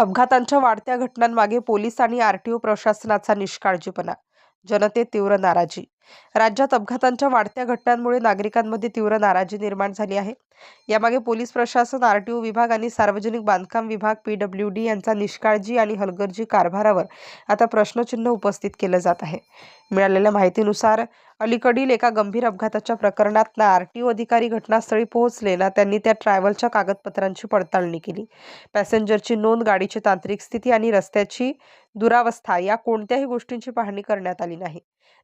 अपघातांच्या वाढत्या घटनांमागे पोलीस आणि आरटीओ प्रशासनाचा निष्काळजीपणा. जनतेत तीव्र नाराजी. राज्यात अपघातांच्या वाढत्या घटनांमुळे नागरिकांमध्ये तीव्र नाराजी निर्माण झाली आहे. यामागे पोलीस प्रशासन आरटीओ विभाग आणि सार्वजनिक बांधकाम विभाग पीडब्ल्यू डी यांचा निष्काळजी आणि हलगर्जी कारभारावर आता प्रश्नचिन्ह उपस्थित केलं जात आहे. मिळालेल्या माहितीनुसार अलीकडील एका गंभीर अपघाताच्या प्रकरणात ना आरटीओ अधिकारी घटनास्थळी पोहोचले ना त्यांनी त्या ट्रॅव्हलच्या कागदपत्रांची पडताळणी केली. पॅसेंजरची नोंद गाडीची तांत्रिक स्थिती आणि रस्त्याची दुरावस्था या कोणत्याही गोष्टींची पाहणी करण्यात आली नाही.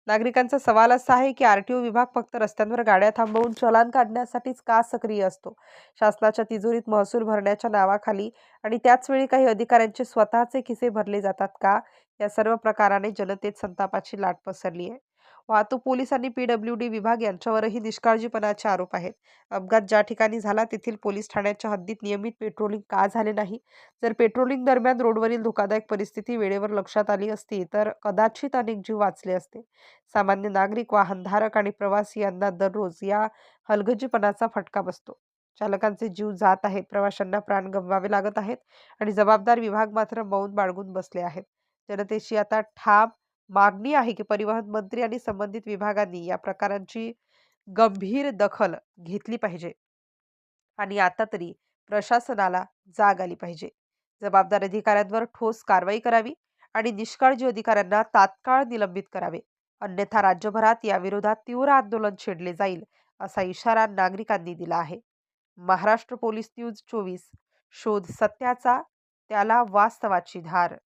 नागरिकांचा सवाल असा आहे की आरटीओ विभाग फक्त रस्त्यांवर गाड्या थांबवून चलान काढण्यासाठीच का सक्रिय असतो? शासनाच्या तिजोरीत महसूल भरण्याच्या नावाखाली आणि त्याचवेळी काही अधिकाऱ्यांचे स्वतःचे खिसे भरले जातात का? या सर्व प्रकाराने जनतेत संतापाची लाट पसरली आहे. वाहतूक पोलीस आणि पीडब्ल्यू डी विभाग यांच्यावरही निष्काळजीपणाचे आरोप आहेत. अपघात ज्या ठिकाणी झाला तेथील पोलीस ठाण्याच्या हद्दीत नियमित पेट्रोलिंग का झाले नाही? जर पेट्रोलिंग दरम्यान रोडवरील धोकादायक परिस्थिती वेळेवर लक्षात आली असती तर कदाचित अनेक जीव वाचले असते. सामान्य नागरिक वाहनधारक आणि प्रवासी यांना दररोज या हलगर्जीपणाचा फटका बसतो. चालकांचे जीव जात आहेत प्रवाशांना प्राण गमवावे लागत आहेत आणि जबाबदार विभाग मात्र मौन बाळगून बसले आहेत. जनतेशी आता ठाम मागणी आहे की परिवहन मंत्री आणि संबंधित विभागांनी या प्रकारांची गंभीर दखल घेतली पाहिजे. आणि आता तरी प्रशासनाला जाग आली पाहिजे. जबाबदार अधिकाऱ्यांवर ठोस कारवाई करावी आणि निष्काळजी अधिकाऱ्यांना तात्काळ निलंबित करावे. अन्यथा राज्यभरात या विरोधात तीव्र आंदोलन छेडले जाईल असा इशारा नागरिकांनी दिला आहे. महाराष्ट्र पोलीस न्यूज चोवीस शोध सत्याचा त्याला वास्तवाची धार.